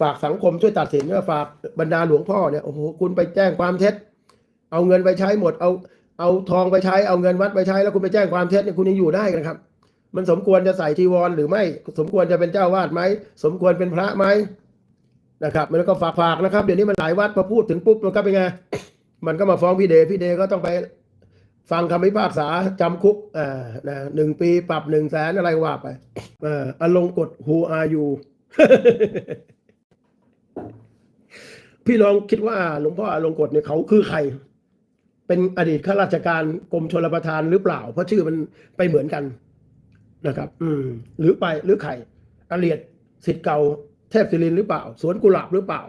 ฝากสังคมช่วยตัดสินว่าฝากบรรดาหลวงพ่อเนี่ยโอ้โหคุณไปแจ้งความเท็จ เอาเงินไปใช้หมด เอาเอาทองไปใช้เอาเงินวัดไปใช้แล้วคุณไปแจ้งความเท็จเนี่ยคุณยังอยู่ได้นะครับ มันสมควรจะใส่จีวรหรือไม่ สมควรจะเป็นเจ้าวาดไหมสมควรเป็นพระไหมนะครับมันก็ฝากฝากนะครับเดี๋ยวนี้มันหลายวัดพอพูดถึงปุ๊บมันก็เป็นไงมันก็มาฟ้องพี่เดชพี่เดชก็ต้องไปฟังคำพิพากษาจำคุกอ่านะหนึ่งปีปรับหนึ่งแสนอะไรว่าไปอ่าอลงกฎ who are you พี่ลองคิดว่าหลวงพ่ออลงกฎเนี่ยเขาคือใคร เป็นอดีตข้าราชการกรมชลประทานหรือเปล่า เพราะชื่อมันไปเหมือนกันนะครับ อืม หรือไปหรือใครอเลียดสิทธิ์เก่าเทพศิรินหรือเปล่า สวนกุหลาบหรือเปล่า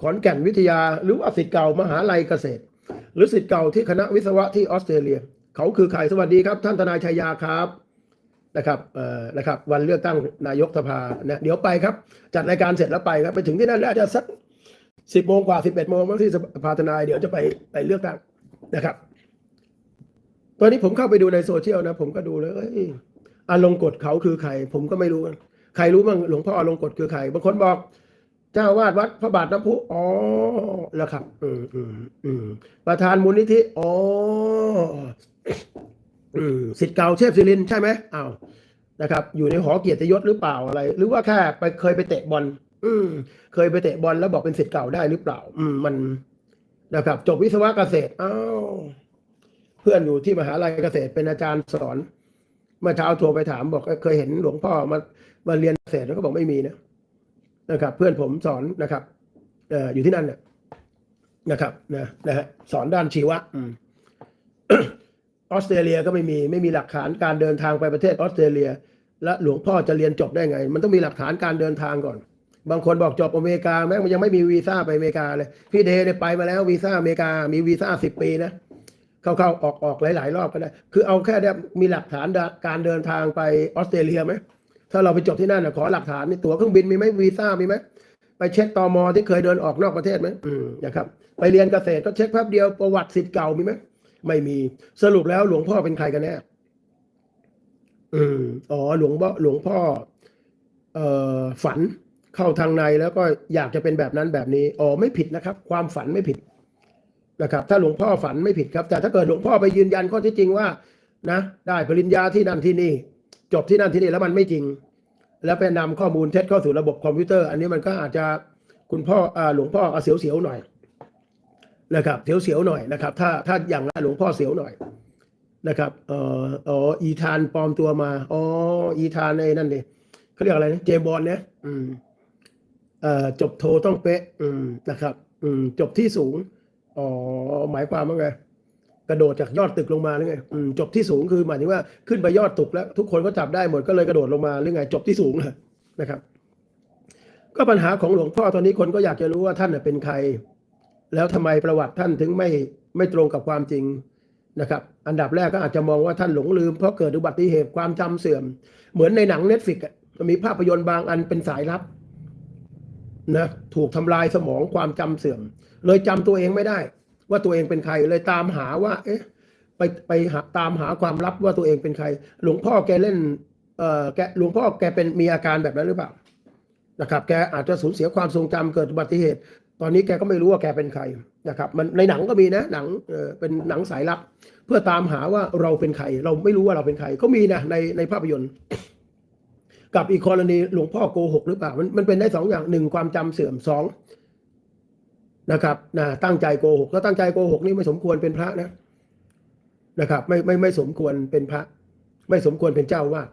ขอนแก่นวิทยาหรือว่าสิทธิ์เก่ามหาลัยเกษตร หรือสิทธิ์เก่าที่คณะวิศวะที่ออสเตรเลีย เขาคือใครสวัสดีครับ ท่านทนายชัยยาครับนะครับเอ่อนะครับ วันเลือกตั้งนายกสภานะเดี๋ยวไปครับ จัดรายการเสร็จแล้วไปครับ ไปถึงที่นั่นแล้วจะสัก สิบโมงกว่าสิบเอ็ดโมงบางที่สภาทนายเดี๋ยวจะไปไปเลือกตั้งนะครับ ตอนนี้ผมเข้าไปดูในโซเชียลนะ ผมก็ดูแล้วเอ้ยอารมณ์กฎเขาคือใคร ผมก็ไม่รู้ ใครรู้บ้างหลวงพ่ออารมณ์กฎคือใครบางคนบอก เจ้าวาดวัดพระบาทน้ำพุอ๋อแล้วครับ อืมอืมอืมประธานมูลนิธิอ๋อสิทธิ์เก่าเทพศิรินใช่ไหมอ้าวนะครับ อยู่ในหอเกียรติยศหรือเปล่าอะไร หรือว่าแค่ไปเคยไปเตะบอล อืม เคยไปเตะบอลแล้วบอกเป็นสิทธิ์เก่าได้หรือเปล่า อืม มันนะครับ จบวิศวะเกษตรอ้าวเพื่อนอยู่ที่มหาลัยเกษตรเป็นอาจารย์สอน เมื่อเช้าโทรไปถามบอกเคยเห็นหลวงพ่อมามาเรียนเกษตรแล้วก็บอกไม่มีนะนะครับ เพื่อนผมสอนนะครับเอ่ออยู่ที่นั่นเนี่ยนะครับนะนะฮะสอนด้านชีวะอืมออสเตรเลียก็ไม่มีไม่มีหลักฐานการเดินทางไปประเทศออสเตรเลีย และหลวงพ่อจะเรียนจบได้ไง มันต้องมีหลักฐานการเดินทางก่อน บางคนบอกจบอเมริกาแม้มันยังไม่มีวีซ่าไปอเมริกาเลย พี่เดย์เนี่ยไปมาแล้ววีซ่าอเมริกามีวีซ่าสิบปีนะเข้าๆออกออกหลาย ๆ รอบก็ได้ คือเอาแค่เนี่ยมีหลักฐานการเดินทางไปออสเตรเลียไหมถ้าเราไปจบที่นั่นนะขอหลักฐานนี่ตั๋วเครื่องบินมีไหมวีซ่ามีไหมไปเช็คตอมอที่เคยเดินออกนอกประเทศไหมอืมนะครับ ไปเรียนเกษตรก็เช็คแป๊บเดียวประวัติสิทธิ์เก่ามีไหมไม่มีสรุปแล้วหลวงพ่อเป็นใครกันแน่อืมอ๋อหลวงพ่อหลวงพ่อ เอ่อฝัน เข้าทางในแล้วก็อยากจะเป็นแบบนั้นแบบนี้อ๋อไม่ผิดนะครับ ความฝันไม่ผิดนะครับ ถ้าหลวงพ่อฝันไม่ผิดครับ แต่ถ้าเกิดหลวงพ่อไปยืนยันข้อที่จริงว่านะ ได้ปริญญาที่นั่นที่นี่ จบที่นั่นที่นี่แล้วมันไม่จริง แล้วไปนำข้อมูลเท็จเข้าสู่ระบบคอมพิวเตอร์ อันนี้มันก็อาจจะคุณพ่ออหลวงพ่อเอาเสียวๆหน่อยนะครับเสียวๆหน่อยนะครับ ถ้าถ้าอย่างนั้นหลวงพ่อเสียวหน่อยนะครับเอ่ออ๋ออีธานปลอมตัวมาอ๋ออีธานในนั่นดิเขาเรียกอะไรนะเจมบอลเนี่ยอืม จบโทต้องเป๊ะนะครับ อืมจบที่สูงอ๋อหมายความว่าไงกระโดดจากยอดตึกลงมาหรือไงจบที่สูงคือหมายถึงว่าขึ้นไปยอดตึกแล้ว ทุกคนก็จับได้หมดก็เลยกระโดดลงมาหรือไง จบที่สูงเลยนะครับ ก็ปัญหาของหลวงพ่อตอนนี้คนก็อยากจะรู้ว่าท่านเป็นใคร แล้วทำไมประวัติท่านถึงไม่ไม่ตรงกับความจริงนะครับ อันดับแรกก็อาจจะมองว่าท่านหลงลืม เพราะเกิดอุบัติเหตุความจำเสื่อม เหมือนในหนังเน็ตฟิกมีภาพยนตร์บางอันเป็นสายลับ นะถูกทำลายสมองความจำเสื่อม เลยจำตัวเองไม่ได้ ว่าตัวเองเป็นใครเลยตามหาว่า เอ๊ะ ไปไปหาตามหาความลับว่าตัวเองเป็นใคร หลวงพ่อแกเล่นเอ่อแกหลวงพ่อแกเป็นมีอาการแบบนั้นหรือเปล่านะครับแกอาจจะสูญเสียความทรงจำเกิดอุบัติเหตุ ตอนนี้แกก็ไม่รู้ว่าแกเป็นใครนะครับ มันในหนังก็มีนะหนังเออเป็นหนังสายลับ เพื่อตามหาว่าเราเป็นใคร เราไม่รู้ว่าเราเป็นใคร ก็มีนะในในภาพยนตร์ กับอีกกรณีหลวงพ่อโกหกหรือเปล่ามันมันเป็นได้สองอย่างหนึ่งความจำเสื่อมสองนะครับนะตั้งใจโกหกถ้าตั้งใจโกหกนี่ไม่สมควรเป็นพระนะนะครับ ไม่ไม่ไม่สมควรเป็นพระ ไม่สมควรเป็นเจ้าวาด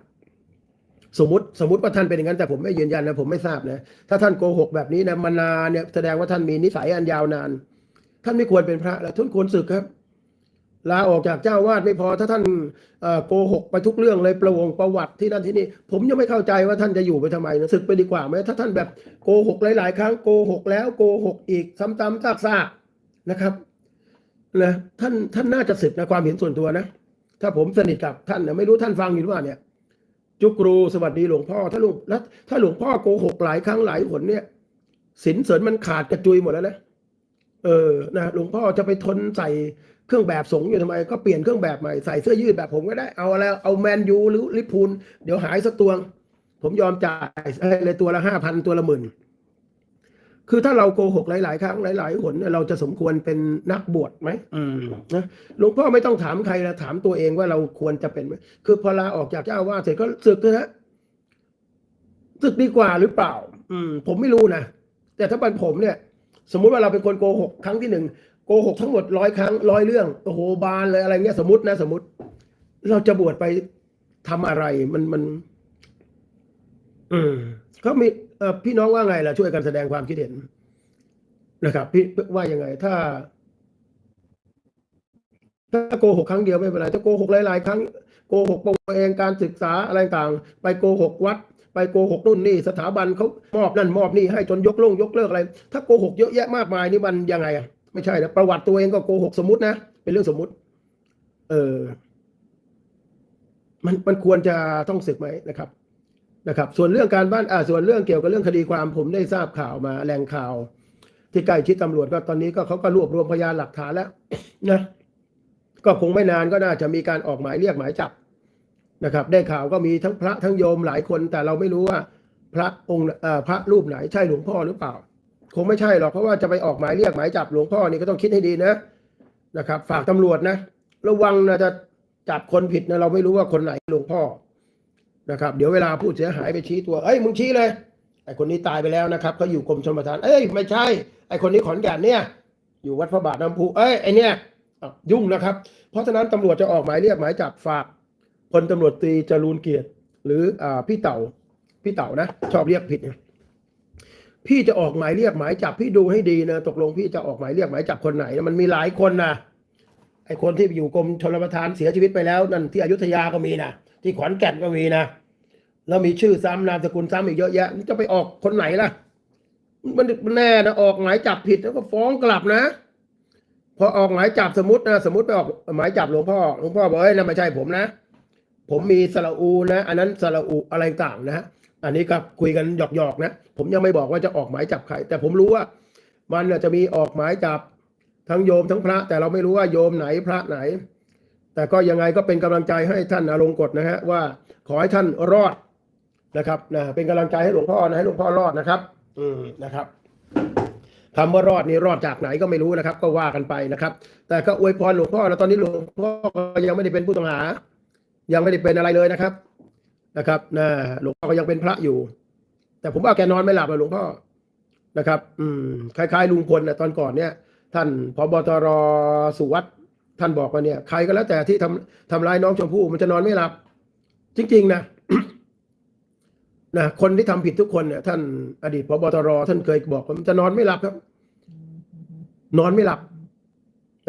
สมมติสมมติว่าท่านเป็นอย่างนั้นแต่ผมไม่ยืนยันนะผมไม่ทราบนะถ้าท่านโกหกแบบนี้นะมานานเนี่ยแสดงว่าท่านมีนิสัยอันยาวนาน ท่านไม่ควรเป็นพระแล้วท่านควรศึกครับ ลาออกจากเจ้าวาดไม่พอถ้าท่านโกหกไปทุกเรื่องเลยประวงประวัติที่นั่นที่นี่ ผมยังไม่เข้าใจว่าท่านจะอยู่ไปทำไมนะศึกไปดีกว่าไหมถ้าท่านแบบโกหกหลาย ๆ ครั้งโกหกแล้วโกหกอีกซ้ำๆซากๆนะครับนะท่านท่านน่าจะศึกนะความเห็นส่วนตัวนะ ถ้าผมสนิทกับท่านเนี่ยไม่รู้ท่านฟังอยู่หรือเปล่าเนี่ย จุกรูสวัสดีหลวงพ่อถ้าหลวงแล้วถ้าหลวงพ่อโกหกหลายครั้งหลายหนเนี่ยสินเสริญมันขาดกระจุยหมดแล้วนะเออนะหลวงพ่อจะไปทนใส่ เครื่องแบบสงฆ์อยู่ทำไม ก็เปลี่ยนเครื่องแบบใหม่ใส่เสื้อยืดแบบผมก็ได้เอาแล้วเอาแมนยูหรือลิพูลเดี๋ยวหายสักตัวงผมยอมจ่ายให้เลยตัวละห้าพันตัวละหมื่นคือถ้าเราโกหกหลาย ๆ ครั้งหลาย ๆ หนเนี่ยเราจะสมควรเป็นนักบวชไหมอืมนะหลวงพ่อไม่ต้องถามใครนะถามตัวเองว่าเราควรจะเป็นไหมคือพอลาออกจากเจ้าอาวาสเสร็จก็ศึกเถอะฮะศึกดีกว่าหรือเปล่า อืม ผมไม่รู้นะแต่ถ้าเป็นผมเนี่ย สมมุติว่าเราเป็นคนโกหกครั้งที่หนึ่ง โกหกทั้งหมดร้อยครั้งร้อยเรื่องโอ้โหบานเลยอะไรเงี้ยสมมตินะสมมติ เราจะบวชไปทำอะไรมันมัน อืมเขามีเอ่อพี่น้องว่าไงล่ะช่วยกันแสดงความคิดเห็นนะครับ พี่ว่ายังไง ถ้า ถ้าโกหกครั้งเดียวไม่เป็นไรถ้าโกหกหลายๆครั้งโกหกตัวเองการศึกษาอะไรต่างไปโกหกวัด ไปโกหกนู่นนี่ สถาบันเขามอบนั่นมอบนี่ให้จนยกลงยกเลิกอะไร ถ้าโกหกเยอะแยะมากมายนี่มันยังไงอะ ไม่ใช่นะประวัติตัวเองก็โกหกสมมตินะ เป็นเรื่องสมมติ เออมันมันควรจะต้องศึกไหมนะครับ นะครับ ส่วนเรื่องการบ้านอ่าส่วนเรื่องเกี่ยวกับเรื่องคดีความผมได้ทราบข่าวมาแหล่งข่าว ที่ใกล้ชิดตำรวจก็ตอนนี้ก็เขาก็รวบรวมพยานหลักฐานแล้วนะก็คงไม่นานก็น่าจะมีการออกหมายเรียกหมายจับนะครับ ได้ข่าวก็มีทั้งพระทั้งโยมหลายคน แต่เราไม่รู้ว่า พระองค์พระรูปไหนใช่หลวงพ่อหรือเปล่า คงไม่ใช่หรอกเพราะว่าจะไปออกหมายเรียกหมายจับหลวงพ่อนี่ก็ต้องคิดให้ดีนะนะครับ ฝากตำรวจนะระวังนะจะจับคนผิดนะเราไม่รู้ว่าคนไหนหลวงพ่อนะครับ เดี๋ยวเวลาผู้เสียหายไปชี้ตัวเอ้ยมึงชี้เลยไอคนนี้ตายไปแล้วนะครับเขาอยู่กรมชลประทานเอ้ยไม่ใช่ไอคนนี้ขอนแก่นเนี่ย อยู่วัดพระบาทน้ำพุเอ้ยไอเนี่ยยุ่งนะครับ เพราะฉะนั้นตำรวจจะออกหมายเรียกหมายจับฝากพลตำรวจตรีจรูนเกียรติ หรืออพี่เต่าพี่เต่านะ ชอบเรียกผิดนะ พี่จะออกหมายเรียกหมายจับพี่ดูให้ดีนะตกลงพี่จะออกหมายเรียกหมายจับคนไหนนะมันมีหลายคนนะไอ้คนที่อยู่กรมชลประทานเสียชีวิตไปแล้วนั่นที่อยุธยาก็มีนะที่ขอนแก่นก็มีนะแล้วมีชื่อซ้ำนามสกุลซ้ำอีกเยอะแยะจะไปออกคนไหนล่ะ มันแน่นะออกหมายจับผิดแล้วก็ฟ้องกลับนะ พอออกหมายจับสมมตินะสมมติไปออกหมายจับหลวงพ่อหลวงพ่อบอกเอ้ยนั่นไม่ใช่ผมนะ ผมมีสระอูนะ อันนั้นสระอูอะไรต่างนะฮะ อันนี้ก็คุยกันหยอกๆนะ ผมยังไม่บอกว่าจะออกหมายจับใคร แต่ผมรู้ว่ามันจะมีออกหมายจับทั้งโยมทั้งพระ แต่เราไม่รู้ว่าโยมไหนพระไหน แต่ก็ยังไงก็เป็นกำลังใจให้ท่านอลงกฎนะฮะว่าขอให้ท่านรอดนะครับนะเป็นกำลังใจให้หลวงพ่อนะให้หลวงพ่อรอดนะครับ อืมนะครับคำว่ารอดนี่รอดจากไหนก็ไม่รู้นะครับ ก็ว่ากันไปนะครับ แต่ก็อวยพรหลวงพ่อแล้วตอนนี้หลวงพ่อก็ยังไม่ได้เป็นผู้ต้องหา ยังไม่ได้เป็นอะไรเลยนะครับ นะครับนะหลวงพ่อก็ยังเป็นพระอยู่ แต่ผมว่าแกนอนไม่หลับอะหลวงพ่อนะครับ อืมคล้ายๆลุงพลนะตอนก่อนเนี่ย ท่านพบตรสุวัสด์ท่านบอกว่าเนี่ยใครก็แล้วแต่ที่ทำทำร้ายน้องชมพู่มันจะนอนไม่หลับ จริง ๆ นะนะคนที่ทำผิดทุกคนเนี่ยท่านอดีตพบตรท่านเคยบอกว่ามันจะนอนไม่หลับครับ นอนไม่หลับ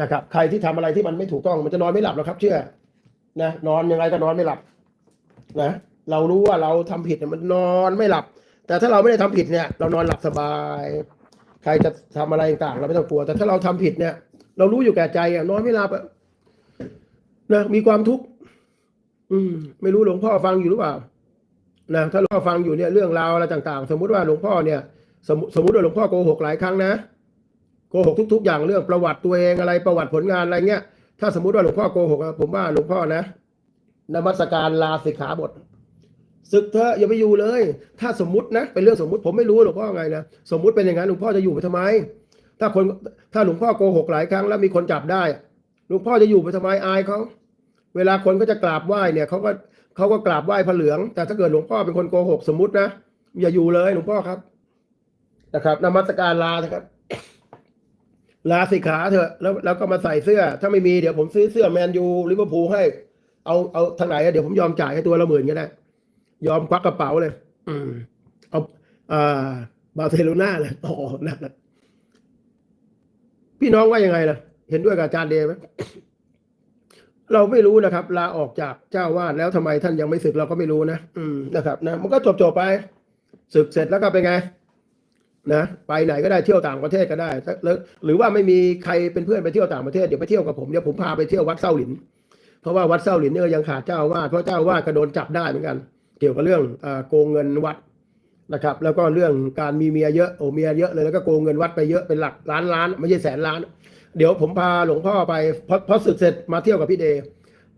นะครับใครที่ทำอะไรที่มันไม่ถูกต้อง มันจะนอนไม่หลับหรอกครับ เชื่อ นะนอนยังไงก็นอนไม่หลับ นะ เรารู้ว่าเราทำผิดเนี่ยมันนอนไม่หลับ แต่ถ้าเราไม่ได้ทำผิดเนี่ย เรานอนหลับสบาย ใครจะทำอะไรต่างเราไม่ต้องกลัว แต่ถ้าเราทำผิดเนี่ย เรารู้อยู่แก่ใจอะนอนไม่หลับนะมีความทุกข์อืม ไม่รู้หลวงพ่อฟังอยู่หรือเปล่านะถ้าหลวงพ่อฟังอยู่เนี่ยเรื่องราวอะไรต่าง ๆ สมมุติว่าหลวงพ่อเนี่ย สมมุสมมติว่าหลวงพ่อโกหกหลายครั้งนะโกหกทุก ๆ อย่างเรื่องประวัติตัวเองอะไรประวัติผลงานอะไรเงี้ยถ้าสมมุติว่าหลวงพ่อโกหกผมว่าหลวงพ่อนะนมัสการลาสิกขาบท ศึกเถอะอย่าไปอยู่เลย ถ้าสมมตินะเป็นเรื่องสมมติผมไม่รู้หลวงพ่อไงนะสมมติเป็นอย่างนั้นหลวงพ่อจะอยู่ไปทำไม ถ้าคนถ้าหลวงพ่อโกหกหลายครั้งแล้วมีคนจับได้หลวงพ่อจะอยู่ไปทำไมอายเขาเวลาคนก็จะกราบไหว้เนี่ยเขาก็เขาก็กราบไหว้พระเหลือง แต่ถ้าเกิดหลวงพ่อเป็นคนโกหกสมมตินะอย่าอยู่เลยหลวงพ่อครับนะครับนมัสการลานะครับ ลาสิขาเถอะแล้วแล้วก็มาใส่เสื้อ ถ้าไม่มีเดี๋ยวผมซื้อเสื้อแมนยูลิเวอร์พูลให้ เอาเอาทางไหนเดี๋ยวผมยอมจ่ายให้ตัวละหมื่นก็ได้ ยอมควักกระเป๋าเลย อืม เอาอ่าบาร์เซโลนาเลยอ๋อนั่นนะพี่น้องว่ายังไงล่ะ เห็นด้วยกับอาจารย์เดย์ไหมเราไม่รู้นะครับ ลาออกจากเจ้าวาดแล้วทำไมท่านยังไม่ศึกเราก็ไม่รู้นะอืมนะครับ นะ มันก็จบจบๆไปศึกเสร็จแล้วก็เป็นไง นะไปไหนก็ได้เที่ยวต่างประเทศก็ได้ถ้าหรือหรือว่าไม่มีใครเป็นเพื่อนไปเที่ยวต่างประเทศเดี๋ยวไปเที่ยวกับผมเดี๋ยวผมพาไปเที่ยววัดเส้าหลิน เพราะว่าวัดเส้าหลินเนี่ยยังขาดเจ้าอาวาดเพราะเจ้าอาวาดก็โดนจับได้เหมือนกัน เกี่ยวกับเรื่องโกงเงินวัดนะครับ แล้วก็เรื่องการมีเมียเยอะโอ้เมียเยอะเลยแล้วก็โกงเงินวัดไปเยอะเป็นหลักล้านล้าน ไม่ใช่แสนล้าน เดี๋ยวผมพาหลวงพ่อไปพอพอศึกเสร็จมาเที่ยวกับพี่เดย์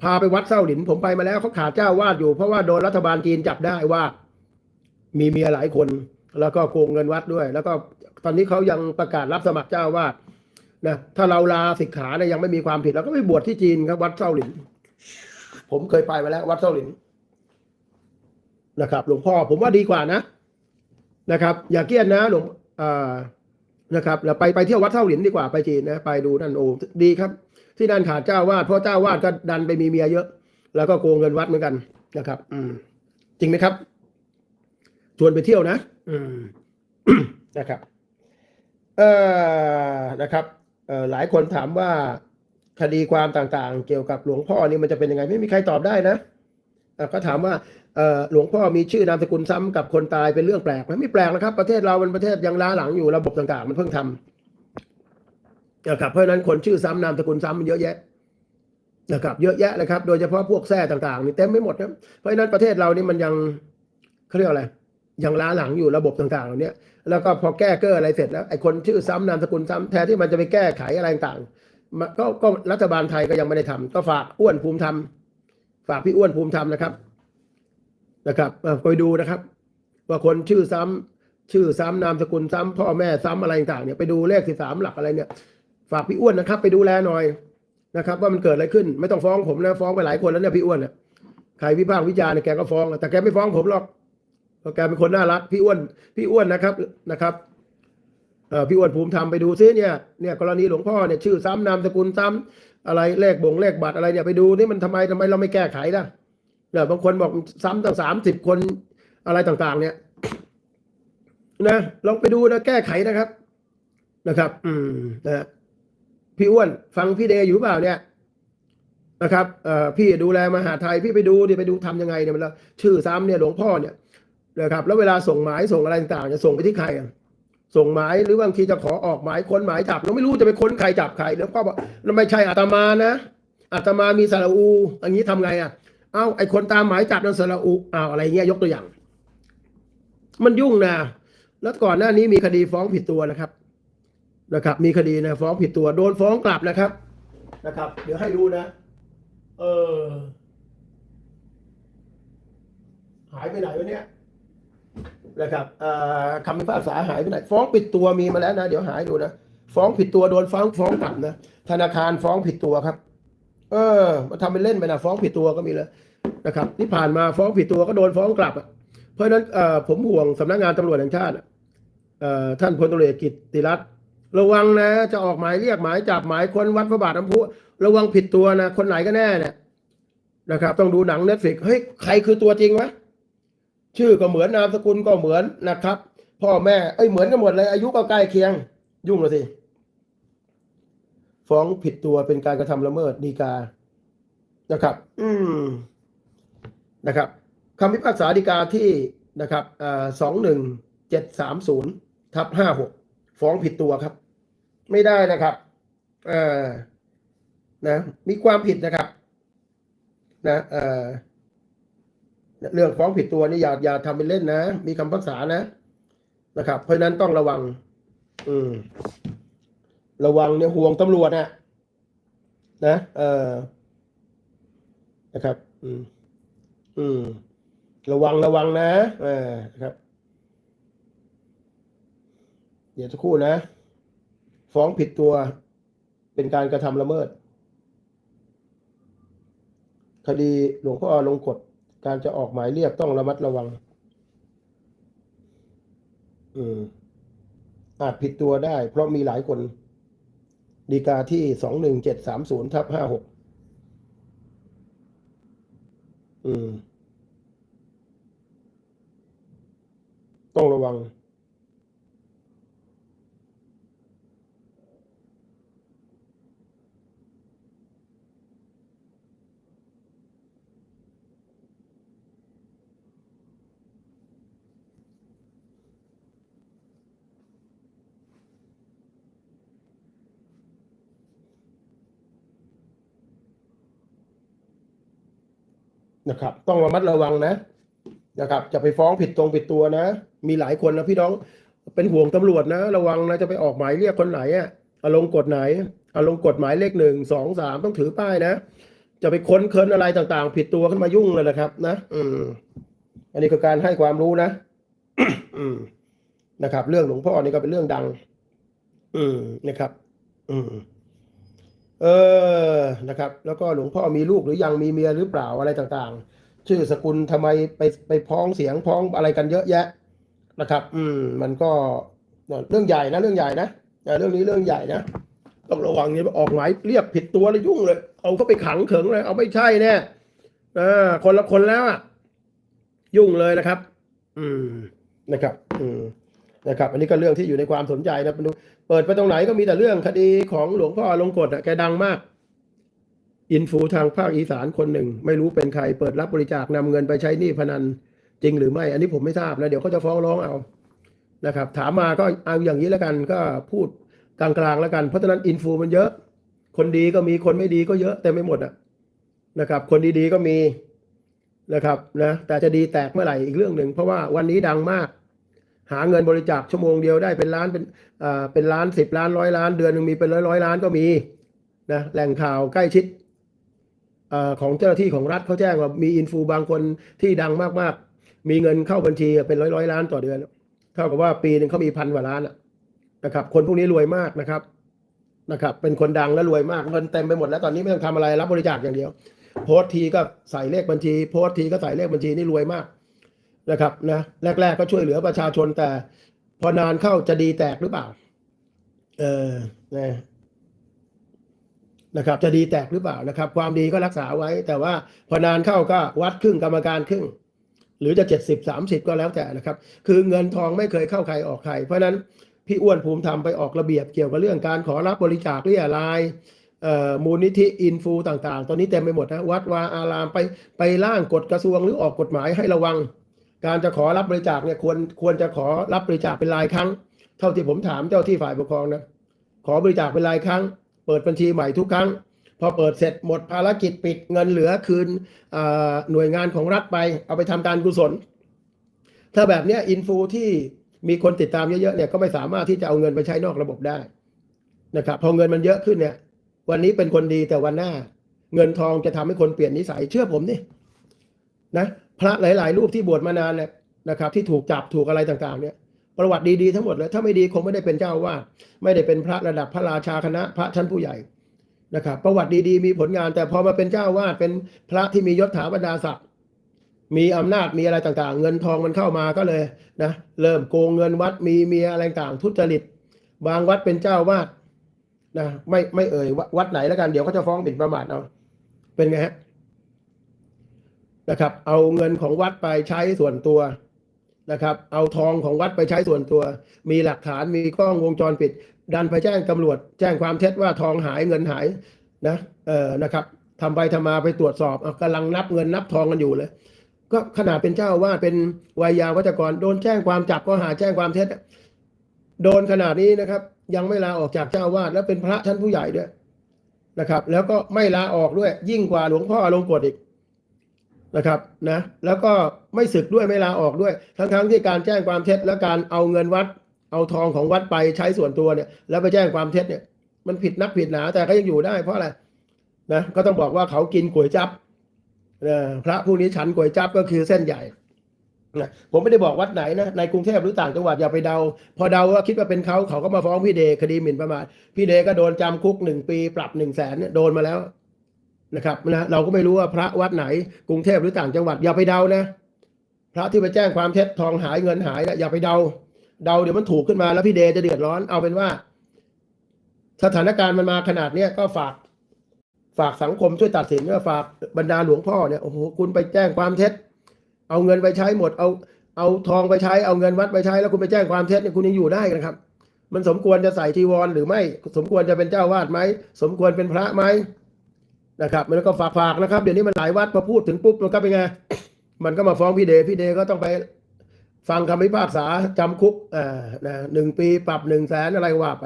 พาไปวัดเส้าหลิน ผมไปมาแล้วเขาขาดเจ้าวาดอยู่เพราะว่าโดนรัฐบาลจีนจับได้ว่า มีเมียหลายคน แล้วก็โกงเงินวัดด้วย แล้วก็ตอนนี้เขายังประกาศรับสมัครเจ้าวาสนะถ้าเราลาสิกขาเนี่ยยังไม่มีความผิดเราก็ไปบวชที่จีนครับวัดเส้าหลิน ผมเคยไปมาแล้ว วัดเส้าหลิน นะครับหลวงพ่อผมว่าดีกว่านะนะครับ อย่าเกียนนะหลวงอ่านะครับเราไปไปเที่ยววัดเส้าหลินดีกว่าไปจีนนะไปดูนั่นโอ้ดีครับ ที่นั่นขาดเจ้าวาดเพราะเจ้าอาวาดก็ดันไปมีเมียเยอะ แล้วก็โกงเงินวัดเหมือนกันนะครับ อืม จริงไหมครับชวนไปเที่ยวนะ อืมนะครับ เอ่อนะครับเอ่อหลายคนถามว่าคดีความต่างๆ เกี่ยวกับหลวงพ่อนี่มันจะเป็นยังไง ไม่มีใครตอบได้นะ อะก็ถามว่าหลวงพ่อมีชื่อนามสกุลซ้ำกับคนตายเป็นเรื่องแปลกไหมไม่แปลกนะครับ ประเทศเรามันประเทศยังล้าหลังอยู่ระบบต่างๆ มันเพิ่งทำนะครับเพราะนั้นคนชื่อซ้ำนามสกุลซ้ำมันเยอะแยะนะครับเยอะแยะเลยครับ โดยเฉพาะพวกแท้ต่างๆนี่เต็มไม่หมดนะเพราะนั้นประเทศเรานี่มันยังเขาเรียกอะไรยังล้าหลังอยู่ระบบต่างๆเหล่านี้แล้วก็พอแก้เก้ออะไรเสร็จแล้วไอ้คนชื่อซ้ำนามสกุลซ้ำแทนที่มันจะไปแก้ไขอะไรต่างๆก็ก็รัฐบาลไทยก็ยังไม่ได้ทำก็ฝากอ้วนภูมิธรรม ฝากพี่อ้วนภูมิธรรมนะครับนะครับเอ่อไปดูนะครับ ว่าคนชื่อซ้ำชื่อซ้ำนามสกุลซ้ำพ่อแม่ซ้ำอะไรต่างๆเนี่ยไปดูเลขสิบสามหลักอะไรเนี่ย ฝากพี่อ้วนนะครับ ไปดูแลหน่อยนะครับ ว่ามันเกิดอะไรขึ้นไม่ต้องฟ้องผมนะฟ้องไปหลายคนแล้วเนี่ยพี่อ้วนเนี่ยใครวิพากษ์วิจารณ์เนี่ยแกก็ฟ้องแต่แกไม่ฟ้องผมหรอกเพราะแกเป็นคนน่ารักพี่อ้วน พี่อ้วนนะครับนะครับพี่อ้วนภูมิธรรมไปดูซิเนี่ยเนี่ยกรณีหลวงพ่อเนี่ยชื่อซ้ำนามสกุลซ้ำ อะไรเลขบ่งเลขบัตรอะไรเนี่ยไปดูนี่มันทำไมทำไมเราไม่แก้ไขล่ะเนี่ยบางคนบอกซ้ำตั้งสามสิบคนอะไรต่างๆ เนี่ยนะลองไปดูนะแก้ไขนะครับ นะครับ อืมนะพี่อ้วน ฟังพี่เดย์อยู่เปล่าเนี่ยนะครับเอ่อพี่ดูแลมหาไทยพี่ไปดูดิไปดูทำยังไงเนี่ยมันแล้วชื่อซ้ำเนี่ยหลวงพ่อเนี่ยนะครับแล้วเวลาส่งหมายส่งอะไรต่างๆจะส่งไปที่ใครอะ ส่งหมายหรือบางทีจะขอออกหมายค้นหมายจับเราไม่รู้จะไปค้นใครจับใครแล้วก็บอกแล้วไม่ใช่อาตมานะอาตมามีสระอูอย่างนี้ทำไงอะเอ้าไอคนตามหมายจับนั่นสระอูอ้าวอะไรเงี้ยยกตัวอย่าง มันยุ่งนะแล้วก่อนหน้านี้มีคดีฟ้องผิดตัวนะครับนะครับ มีคดีนะฟ้องผิดตัวโดนฟ้องกลับนะครับนะครับ เดี๋ยวให้ดูนะ เออหายไปไหนวะเนี่ย นะครับคำพิพากษาหายไปไหนฟ้องผิดตัวมีมาแล้วนะ เดี๋ยวหายดูนะฟ้องผิดตัวโดนฟ้องฟ้องกลับนะธนาคารฟ้องผิดตัวครับ เออมาทำเป็นเล่นไปนะฟ้องผิดตัวก็มีเลยนะครับที่ผ่านมาฟ้องผิดตัวก็โดนฟ้องกลับอะเพราะฉะนั้นผมห่วงสำนักงานตำรวจแห่งชาติท่านพลตำรวจเอกกิตติรัตน์ระวังนะ จะออกหมายเรียกหมายจับหมายค้นวัดพระบาทน้ำพุระวังผิดตัวนะ คนไหนก็แน่เนี่ยนะครับ ต้องดูหนังเน็ตฟลิกเฮ้ยใครคือตัวจริงวะ ชื่อก็เหมือนนามสกุลก็เหมือนนะครับ พ่อแม่เอ้ยเหมือนกันหมดเลย อายุก็ใกล้เคียง ยุ่งเลยสิฟ้องผิดตัวเป็นการกระทำละเมิดดีกานะครับ อืมนะครับคำพิพากษาดีกาที่นะครับสองหนึ่งเจ็ดสามศูนย์ทับห้าหกฟ้องผิดตัวครับ ไม่ได้นะครับเออนะ มีความผิดนะครับ นะเออ เรื่องฟ้องผิดตัวนี่อย่าอย่าทำเป็นเล่นนะ มีคำพิพักษานะ นะครับ เพราะฉะนั้นต้องระวัง อืม ระวังเนี่ยห่วงตำรวจนะนะเออนะครับ อืม อืม ระวังระวังนะเออครับ เดี๋ยวสักครู่นะ ฟ้องผิดตัวเป็นการกระทำละเมิด คดีหลวงพ่อลงกฎ การจะออกหมายเรียกต้องระมัดระวัง อืม อาจผิดตัวได้ เพราะมีหลายคนดีกาที่สองหนึ่งเจ็ดสามศูนย์ทับห้าหกอืม ต้องระวัง นะครับ ต้องระมัดระวังนะนะครับจะไปฟ้องผิดตรงผิดตัวนะ มีหลายคนนะพี่น้องเป็นห่วงตำรวจนะ ระวังนะจะไปออกหมายเรียกคนไหนอะเอาลงกฎไหนเอาลงกฎหมายเลขหนึ่งสองสามต้องถือป้ายนะ จะไปค้นเคินอะไรต่างๆ ผิดตัวขึ้นมายุ่งเลยนะครับ นะ อืม อันนี้คือการให้ความรู้นะ อืมนะครับ เรื่องหลวงพ่อนี่ก็เป็นเรื่องดัง อืมนะครับ อืม เออนะครับ แล้วก็หลวงพ่อมีลูกหรือยังมีเมียหรือเปล่าอะไรต่างๆ ชื่อสกุลทำไมไปไปพ้องเสียงพ้องอะไรกันเยอะแยะนะครับ อืมมันก็เรื่องใหญ่นะเรื่องใหญ่นะเรื่องนี้เรื่องใหญ่นะต้องระวังเนี่ยออกหมายเรียกผิดตัวเลยยุ่งเลย เอาเขาไปขังเขิงเลย เอาไม่ใช่แน่เออคนละคนแล้วอะยุ่งเลยนะครับ อืมนะครับ อืม นะครับอันนี้ก็เรื่องที่อยู่ในความสนใจนะเปิดไปตรงไหนก็มีแต่เรื่องคดีของหลวงพ่อลงกฎอะแกดังมาก อินฟูทางภาคอีสานคนหนึ่ง ไม่รู้เป็นใครเปิดรับบริจาคนำเงินไปใช้หนี้พนันจริงหรือไม่ อันนี้ผมไม่ทราบนะเดี๋ยวเขาจะฟ้องร้องเอานะครับ ถามมาก็เอาอย่างนี้แล้วกันก็พูดกลางๆแล้วกันเพราะฉะนั้นอินฟูมันเยอะ คนดีก็มีคนไม่ดีก็เยอะแต่ไม่หมดอะนะครับ คนดีๆก็มีนะครับนะแต่จะดีแตกเมื่อไหร่อีกเรื่องหนึ่งเพราะว่าวันนี้ดังมาก หาเงินบริจาคชั่วโมงเดียวได้เป็นล้านเป็นอ่าเป็นล้านสิบล้านร้อยล้านเดือนหนึ่งมีเป็นร้อยร้อยล้านก็มีนะแหล่งข่าวใกล้ชิดอาของเจ้าหน้าที่ของรัฐเขาแจ้งว่ามีอินฟูบางคนที่ดังมากๆ มีเงินเข้าบัญชีเป็นร้อยร้อยล้านต่อเดือนเท่ากับว่าปีหนึ่งเขามีพันกว่าล้านนะครับ คนพวกนี้รวยมากนะครับนะครับ เป็นคนดังและรวยมากเงินเต็มไปหมดแล้วตอนนี้ไม่ต้องทำอะไรรับบริจาคอย่างเดียว โพสต์ทีก็ใส่เลขบัญชี โพสต์ทีก็ใส่เลขบัญชีนี่รวยมาก นะครับนะแรก ๆ ก็ช่วยเหลือประชาชนแต่ พอนานเข้าจะดีแตกหรือเปล่า เออนะนะครับ จะดีแตกหรือเปล่านะครับ ความดีก็รักษาไว้ แต่ว่าพอนานเข้าก็วัดครึ่งกรรมการครึ่ง หรือจะเจ็ดสิบสามสิบก็แล้วแต่นะครับ คือเงินทองไม่เคยเข้าใครออกใคร เพราะนั้นพี่อ้วนภูมิธรรมไปออกระเบียบเกี่ยวกับเรื่องการขอรับบริจาคเรียรายเอ่อมูลนิธิอินฟูต่างๆ ตอนนี้เต็มไปหมดนะวัดวาอารามไปไปร่างกฎกระทรวงหรือออกกฎหมายให้ระวัง การจะขอรับบริจาคเนี่ยควรควรจะขอรับบริจาคเป็นรายครั้ง เท่าที่ผมถามเจ้าที่ฝ่ายปกครองนะขอบริจาคเป็นรายครั้ง เปิดบัญชีใหม่ทุกครั้ง พอเปิดเสร็จหมดภารกิจปิดเงินเหลือคืนหน่วยงานของรัฐไป เอาไปทำการกุศล ถ้าแบบเนี้ยอินฟูที่มีคนติดตามเยอะๆเนี่ยก็ไม่สามารถที่จะเอาเงินไปใช้นอกระบบได้นะครับพอเงินมันเยอะขึ้นเนี่ย วันนี้เป็นคนดีแต่วันหน้า เงินทองจะทำให้คนเปลี่ยนนิสัยเชื่อผมนี่นะ พระหลาย ๆ รูปที่บวชมานานเนี่ยนะครับ ที่ถูกจับถูกอะไรต่าง ๆ เนี่ยประวัติดี ๆ ทั้งหมดเลย ถ้าไม่ดีคงไม่ได้เป็นเจ้าอาวาไม่ได้เป็นพระระดับพระราชาคณะพระชั้นผู้ใหญ่นะครับ ประวัติดี ๆ มีผลงาน แต่พอมาเป็นเจ้าวาสเป็นพระที่มียศถาบรรดาศักดิ์มีอำนาจมีอะไรต่างๆ เงินทองมันเข้ามาก็เลยนะเริ่มโกงเงินวัดมีเมียอะไรต่างๆทุจริต บางวัดเป็นเจ้าวาสนะไม่ไม่เอ่ยวัดวัดไหนแล้วกันเดี๋ยวเขาจะฟ้องหมิ่นประมาทเอาเป็นไงฮะ นะครับ เอาเงินของวัดไปใช้ส่วนตัวนะครับ เอาทองของวัดไปใช้ส่วนตัว มีหลักฐานมีกล้องวงจรปิด ดันไปแจ้งตำรวจ แจ้งความเท็จว่าทองหายเงินหายนะเออนะครับทำไปทำมาไปตรวจสอบเอากำลังนับเงินนับทองกันอยู่เลย ก็ขนาดเป็นเจ้าอาวาดเป็นวายาวัจกรโดนแจ้งความจับก็หาแจ้งความเท็จโดนขนาดนี้นะครับ ยังไม่ลาออกจากเจ้าวาดแล้วเป็นพระชั้นผู้ใหญ่ด้วยนะครับ แล้วก็ไม่ลาออกด้วยยิ่งกว่าหลวงพ่อลงกฎอีก นะครับนะแล้วก็ไม่ศึกด้วยไม่ลาออกด้วย ทั้งๆที่การแจ้งความเท็จและการเอาเงินวัด เอาทองของวัดไปใช้ส่วนตัวเนี่ย แล้วไปแจ้งความเท็จเนี่ยมันผิดนักผิดหนาแต่ก็ยังอยู่ได้เพราะอะไรนะก็ต้องบอกว่าเขากินก๋วยจับเอ่อพระผู้นี้ฉันก๋วยจับก็คือเส้นใหญ่นะผมไม่ได้บอกวัดไหนนะในกรุงเทพหรือต่างจังหวัดอย่าไปเดา พอเดาว่าคิดว่าเป็นเขาเขาก็มาฟ้องพี่เดชคดีหมิ่นประมาทพี่เดชก็โดนจำคุกหนึ่งปี ปรับหนึ่งแสนเนี่ยโดนมาแล้ว นะครับนะเราก็ไม่รู้ว่าพระวัดไหนกรุงเทพหรือต่างจังหวัดอย่าไปเดานะ พระที่ไปแจ้งความเท็จทองหายเงินหายนะอย่าไปเดา เดาเดี๋ยวมันถูกขึ้นมาแล้วพี่เดจะเดือดร้อนเอาเป็นว่า สถานการณ์มันมาขนาดเนี้ยก็ฝากฝากสังคมช่วยตัดสินว่าฝากบรรดาหลวงพ่อเนี่ยโอ้โหคุณไปแจ้งความเท็จ เอาเงินไปใช้หมด เอาเอาทองไปใช้เอาเงินวัดไปใช้แล้วคุณไปแจ้งความเท็จเนี่ยคุณยังอยู่ได้นะครับ มันสมควรจะใส่จีวรหรือไม่ สมควรจะเป็นเจ้าวาดไหมสมควรเป็นพระไหม นะครับมันก็ฝากฝากนะครับ เดี๋ยวนี้มันหลายวัดพอพูดถึงปุ๊บมันก็เป็นไง มันก็มาฟ้องพี่เดชพี่เดชก็ต้องไปฟังคำพิพากษาจำคุกอ่านะหนึ่งปีปรับหนึ่งแสนอะไรว่าไป